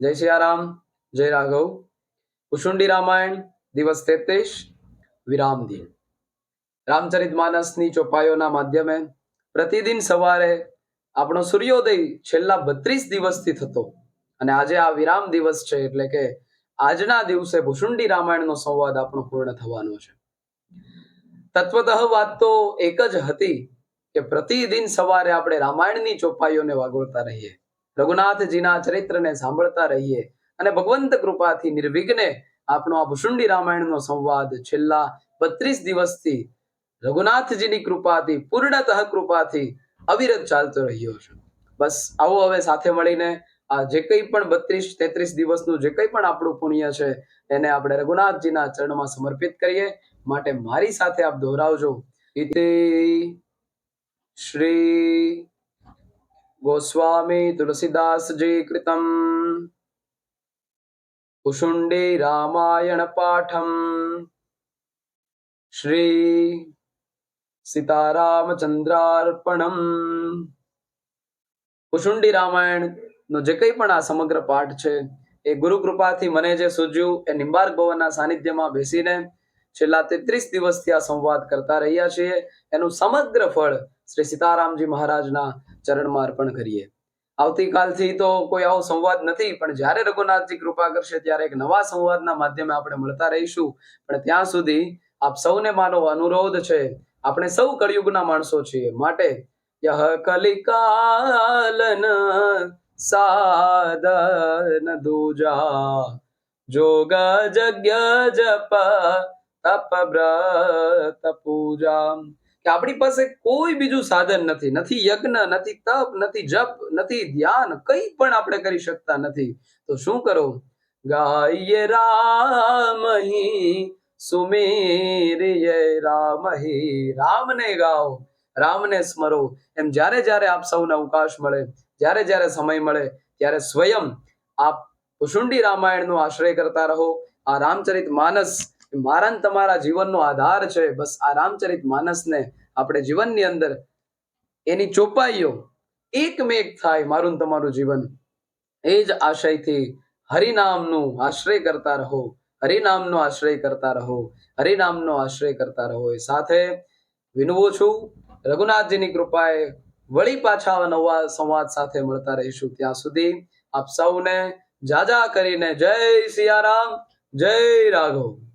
જય સિયારામ જય રાઘવ. કુશુંડી રામાયણ, દિવસ તેત્રીસ, વિરામ દિન. રામચરિત માનસની ચોપાઈઓના માધ્યમે પ્રતિદિન સવારે આપણો સૂર્યોદય છેલ્લા બત્રીસ દિવસથી થતો. અને આજે આ વિરામ દિવસ છે એટલે કે આજના દિવસે ભૂષુંડી રામાયણનો સંવાદ આપણો પૂર્ણ થવાનો છે. તત્વતઃ વાત તો એક જ હતી કે પ્રતિદિન સવારે આપણે રામાયણની ચોપાઈઓને વાગોળતા રહીએ. રઘુનાથજીના ચરિત્રને સાંભળતા રહીએ અને ભગવંત કૃપાથી નિર્વિઘ્ને આપણો આ ભુસુંડી રામાયણનો સંવાદ છેલ્લા બત્રીસ દિવસથી રઘુનાથજીની કૃપાથી, પૂર્ણતઃ કૃપાથી અવિરત ચાલતો રહ્યો છે. બસ આવો હવે સાથે મળીને આ જે કંઈ પણ બત્રીસ, તેત્રીસ દિવસનું જે કંઈ પણ આપણું પુણ્ય છે, એને આપણે રઘુનાથજીના ચરણમાં સમર્પિત કરીએ. માટે મારી સાથે આપ દોહરાવજો શ્રી ગોસ્વામી તુલસીદાસજી કૃતમ કુશુંડી રામાયણ પાઠમ શ્રી સીતારામચંદ્રાર્પણમ કુશુંડી રામાયણ નો જે કંઈ પણ આ સમગ્ર પાઠ છે, એ ગુરુ કૃપાથી મને જે સૂજ્યું, એ નિંબાર્ક ભવનના સાનિધ્યમાં બેસીને છેલ્લા તેત્રીસ દિવસથી આ સંવાદ કરતા રહ્યા છીએ. એનું સમગ્ર ફળ શ્રી સીતારામજી મહારાજના ચરણમાં અર્પણ કરીએ. આવતીકાલથી તો કોઈ આવો સંવાદ નથી, પણ જ્યારે રઘુનાથજી કૃપા કરશે ત્યારે એક નવા સંવાદના માધ્યમે આપણે મળતા રહીશું. પણ ત્યાં સુધી આપ સૌને મારો અનુરોધ છે, આપણે સૌ કળિયુગના માણસો છીએ. માટે યહ કલિકાલન સાધન દુજા જોગ જગ્ય જપ તપ વ્રત પૂજા. કે આપણી પાસે કોઈ બીજું સાધન નથી નથી યજ્ઞ, નથી તપ, નથી જપ, નથી ધ્યાન, કંઈ પણ આપણે કરી શકતા નથી. તો શું કરો? ગાય રામહી સુમેરિય રામહી, રામને ગાઓ, રામને સ્મરો. એમ જ્યારે જ્યારે આપ સૌને અવકાશ મળે, જ્યારે જ્યારે સમય મળે, ત્યારે સ્વયં આપ ભુષુંડી રામાયણનો આશ્રય કરતા રહો. આ રામચરિત માનસ મારા તમારા જીવનનો આધાર છે. બસ આ રામચરિત માનસને આપણે જીવનની અંદર એની ચોપાઈઓ એકમેક થાય મારું તમારું જીવન. એ જ આશયથી હરિનામનું આશ્રય કરતા રહો. હરિનામનો આશ્રય કરતા રહો. હરિનામનો આશ્રય કરતા રહો. એ સાથે વિનવું છું. રઘુનાથજીની કૃપાએ વળી પાછા નવા સંવાદ સાથે મળતા રહીશું. ત્યાં સુધી આપ સૌને જાજા કરીને જય સિયારામ. જય રાઘવ.